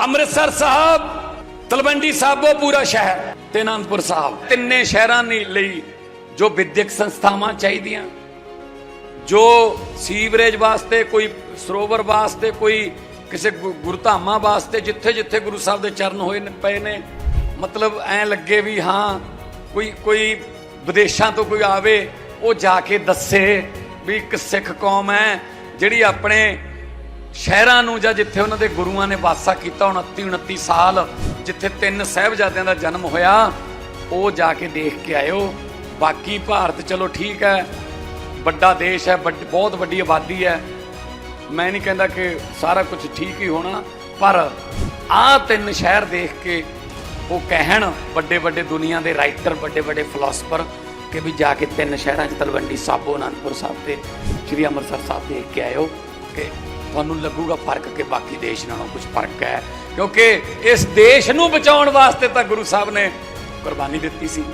ਅੰਮ੍ਰਿਤਸਰ ਸਾਹਿਬ, ਤਲਵੰਡੀ ਸਾਬੋ ਪੂਰਾ ਸ਼ਹਿਰ ਤੇ ਅਨੰਦਪੁਰ ਸਾਹਿਬ। ਤਿੰਨੇ ਸ਼ਹਿਰਾਂ ਨੇ ਲਈ ਜੋ ਵਿਦਿਅਕ ਸੰਸਥਾਵਾਂ ਚਾਹੀਦੀਆਂ, ਜੋ ਸੀਵਰੇਜ ਵਾਸਤੇ, ਕੋਈ ਸਰੋਵਰ ਵਾਸਤੇ, ਕੋਈ ਕਿਸੇ ਗੁ- ਗੁਰਧਾਮਾਂ ਵਾਸਤੇ ਜਿੱਥੇ ਜਿੱਥੇ ਗੁਰੂ ਸਾਹਿਬ ਦੇ ਚਰਨ ਹੋਏ ਪਏ ਨੇ। ਮਤਲਬ ਐ ਲੱਗੇ ਵੀ ਹਾਂ, ਕੋਈ ਕੋਈ ਵਿਦੇਸ਼ਾਂ ਤੋਂ ਕੋਈ ਆਵੇ, ਉਹ ਜਾ ਕੇ ਦੱਸੇ ਵੀ ਇੱਕ ਸਿੱਖ ਕੌਮ ਹੈ ਜਿਹੜੀ ਆਪਣੇ ਸ਼ਹਿਰਾਂ ਨੂੰ ਜਾਂ ਜਿੱਥੇ ਉਹਨਾਂ ਦੇ ਗੁਰੂਆਂ ਨੇ ਵਾਸਾ ਕੀਤਾ 29 29 ਸਾਲ ਜਿੱਥੇ ਤਿੰਨ ਸਹਿਬਜ਼ਾਦਿਆਂ ਦਾ ਜਨਮ ਹੋਇਆ, ਉਹ ਜਾ ਕੇ ਦੇਖ ਕੇ ਆਇਓ। ਬਾਕੀ ਭਾਰਤ ਚਲੋ ਠੀਕ ਹੈ, ਵੱਡਾ ਦੇਸ਼ ਹੈ, ਵੱਡ- ਬਹੁਤ ਵੱਡੀ ਆਬਾਦੀ ਹੈ। ਮੈਂ ਨਹੀਂ ਕਹਿੰਦਾ ਕਿ ਸਾਰਾ ਕੁਝ ਠੀਕ ਹੀ ਹੋਣਾ, ਪਰ ਆਹ ਤਿੰਨ ਸ਼ਹਿਰ ਦੇਖ ਕੇ ਉਹ ਕਹਿਣ, ਵੱਡੇ ਵੱਡੇ ਦੁਨੀਆ ਦੇ ਰਾਈਟਰ, ਵੱਡੇ ਵੱਡੇ ਫਿਲਾਸਫਰ ਕਿ ਵੀ ਜਾ ਕੇ ਤਿੰਨ ਸ਼ਹਿਰਾਂ 'ਚ ਤਲਵੰਡੀ ਸਾਬੋ, ਅਨੰਦਪੁਰ ਸਾਹਿਬ ਤੇ, ਸ੍ਰੀ ਅੰਮ੍ਰਿਤਸਰ ਸਾਹਿਬ ਦੇਖ ਕੇ ਆਇਓ। ਕਿ ਤੁਹਾਨੂੰ ਲੱਗੂਗਾ ਫ਼ਰਕ ਕਿ ਬਾਕੀ ਦੇਸ਼ ਨਾਲੋਂ ਕੁਝ ਫ਼ਰਕ ਹੈ। ਕਿਉਂਕਿ ਇਸ ਦੇਸ਼ ਨੂੰ ਬਚਾਉਣ ਵਾਸਤੇ ਤਾਂ ਗੁਰੂ ਸਾਹਿਬ ਨੇ ਕੁਰਬਾਨੀ ਦਿੱਤੀ ਸੀ।